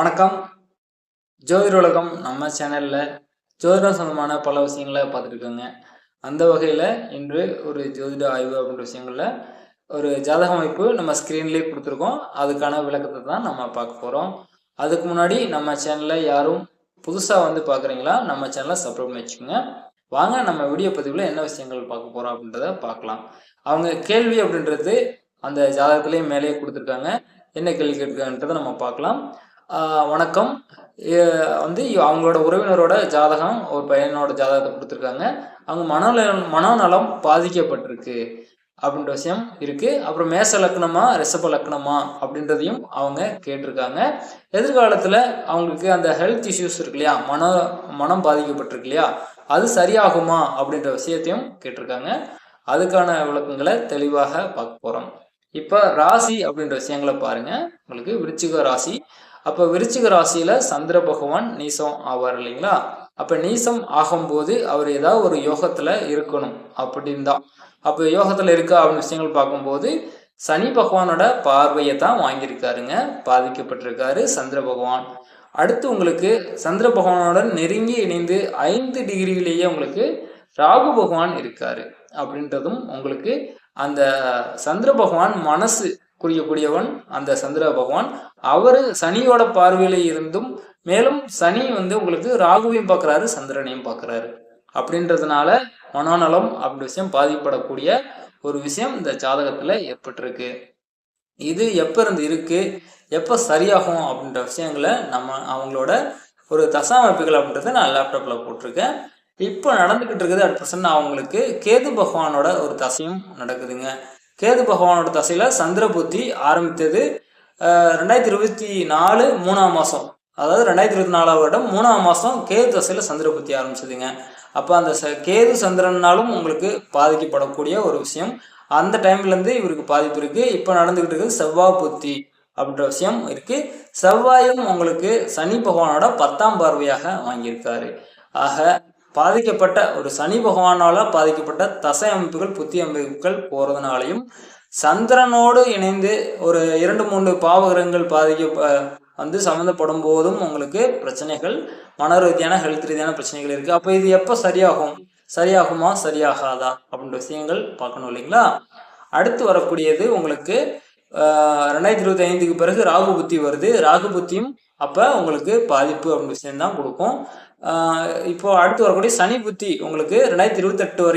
வணக்கம். ஜோதிட உலகம் நம்ம சேனலில் ஜோதிடம் சம்பந்தமான பல விஷயங்களை பார்த்துருக்கோங்க அந்த வகையில் இன்று ஒரு ஜோதிட ஆய்வு அப்படின்ற விஷயங்களில் ஒரு ஜாதக அமைப்பு நம்ம ஸ்க்ரீன்லேயே கொடுத்துருக்கோம். அதுக்கான விளக்கத்தை தான் நம்ம பார்க்க போகிறோம் அதுக்கு முன்னாடி நம்ம சேனலில் யாரும் புதுசாக வந்து பார்க்குறீங்களா நம்ம சேனலை சப்ஸ்கிரைப் பண்ணி வச்சுக்கோங்க. வாங்க நம்ம வீடியோ பதிவில் என்ன விஷயங்கள் பார்க்க போகிறோம் அப்படின்றத பார்க்கலாம். அவங்க கேள்வி அப்படின்றது அந்த ஜாதகத்திலேயே மேலேயே கொடுத்துருக்காங்க. என்ன கேள்வி கேட்குறாங்கன்றதை நம்ம பார்க்கலாம். வணக்கம். வந்து அவங்களோட உறவினரோட ஜாதகம் ஒரு பையனோட ஜாதகத்தை கொடுத்துருக்காங்க. அவங்க மனநலம் மனநலம் பாதிக்கப்பட்டிருக்கு அப்படின்ற விஷயம் இருக்குது அப்புறம் மேச லக்னமா ரிஷப லக்னமா அப்படின்றதையும் அவங்க கேட்டிருக்காங்க. எதிர்காலத்தில் அவங்களுக்கு அந்த ஹெல்த் இஷ்யூஸ் இருக்கு இல்லையா? மன மனம் பாதிக்கப்பட்டிருக்கு இல்லையா? அது சரியாகுமா அப்படின்ற விஷயத்தையும் கேட்டிருக்காங்க. அதுக்கான விளக்கங்களை தெளிவாக பார்க்க போகிறோம் இப்போ ராசி அப்படின்ற விஷயங்களை பாருங்க. உங்களுக்கு விருச்சிக ராசி. அப்போ விருச்சிக ராசியில சந்திர பகவான் நீசம் ஆவார் இல்லைங்களா? அப்ப நீசம் ஆகும்போது அவர் ஏதாவது ஒரு யோகத்துல இருக்கணும் அப்படின்னு தான் அப்போ யோகத்துல இருக்கா அப்படின்னு விஷயங்கள் பார்க்கும்போது சனி பகவானோட பார்வையை தான் வாங்கியிருக்காருங்க. பாதிக்கப்பட்டிருக்காரு சந்திர பகவான். அடுத்து உங்களுக்கு சந்திர பகவானோட நெருங்கி இணைந்து ஐந்து டிகிரியிலேயே உங்களுக்கு ராகு பகவான் இருக்காரு. அப்படின்றதும் உங்களுக்கு அந்த சந்திர பகவான் மனசு குறிக்கக்கூடியவன் அந்த சந்திர பகவான். அவர் சனியோட பார்வையில இருந்தும் மேலும் சனி வந்து உங்களுக்கு ராகுவையும் பார்க்குறாரு சந்திரனையும் பார்க்கறாரு. அப்படின்றதுனால மனோநலம் அப்படி விஷயம் பாதிப்படக்கூடிய ஒரு விஷயம் இந்த ஜாதகத்துல ஏற்பட்டிருக்கு. இது எப்ப இருந்து இருக்கு எப்போ சரியாகும் அப்படின்ற விஷயங்களை நம்ம அவங்களோட ஒரு தசாமைப்புகள் அப்படின்றத நான் லேப்டாப்ல போட்டிருக்கேன். இப்போ நடந்துகிட்டு இருக்குது அட் பிரசன்ட் அவங்களுக்கு கேது பகவானோட ஒரு தசையும் நடக்குதுங்க. கேது பகவானோட தசையில சந்திர புத்தி ஆரம்பித்தது ரெண்டாயிரத்தி இருபத்தி நாலு மூணாம் மாசம். அதாவது ரெண்டாயிரத்தி இருபத்தி நாலாம் வருடம் மூணாம் மாசம் கேது தசையில சந்திர புத்தி ஆரம்பிச்சதுங்க. அப்போ அந்த ச கேது சந்திரனாலும் உங்களுக்கு பாதிக்கப்படக்கூடிய ஒரு விஷயம். அந்த டைம்ல இருந்து இவருக்கு பாதிப்பு இருக்கு. இப்போ நடந்துகிட்டு இருக்குது செவ்வாய் புத்தி அப்படின்ற விஷயம் இருக்கு. செவ்வாயும் உங்களுக்கு சனி பகவானோட பத்தாம் பார்வையாக வாங்கியிருக்காரு. ஆக பாதிக்கப்பட்ட ஒரு சனி பகவானால பாதிக்கப்பட்ட தசை அமைப்புகள் புத்தி அமைப்புகள் போறதுனாலையும் சந்திரனோடு இணைந்து ஒரு இரண்டு மூன்று பாவகிரகங்கள் பாதிக்க வந்து சம்மந்தப்படும் போதும் உங்களுக்கு பிரச்சனைகள் மன ரீதியான ஹெல்த் ரீதியான பிரச்சனைகள் இருக்கு. அப்போ இது எப்போ சரியாகும்? சரியாகுமா? சரியாகாதா? அப்படின்ற விஷயங்கள் பார்க்கணும் இல்லைங்களா? அடுத்து வரக்கூடியது உங்களுக்கு ரெண்டாயிரத்தி இருபத்தி ஐந்துக்கு பிறகு ராகு புத்தி வருது. ராகு புத்தியும் அப்போ உங்களுக்கு பாதிப்பு அப்படின்னு விஷயம் தான் கொடுக்கும் இப்போ அடுத்து வரக்கூடிய சனி புத்தி உங்களுக்கு ரெண்டாயிரத்தி இருபத்தெட்டு வரைக்கும்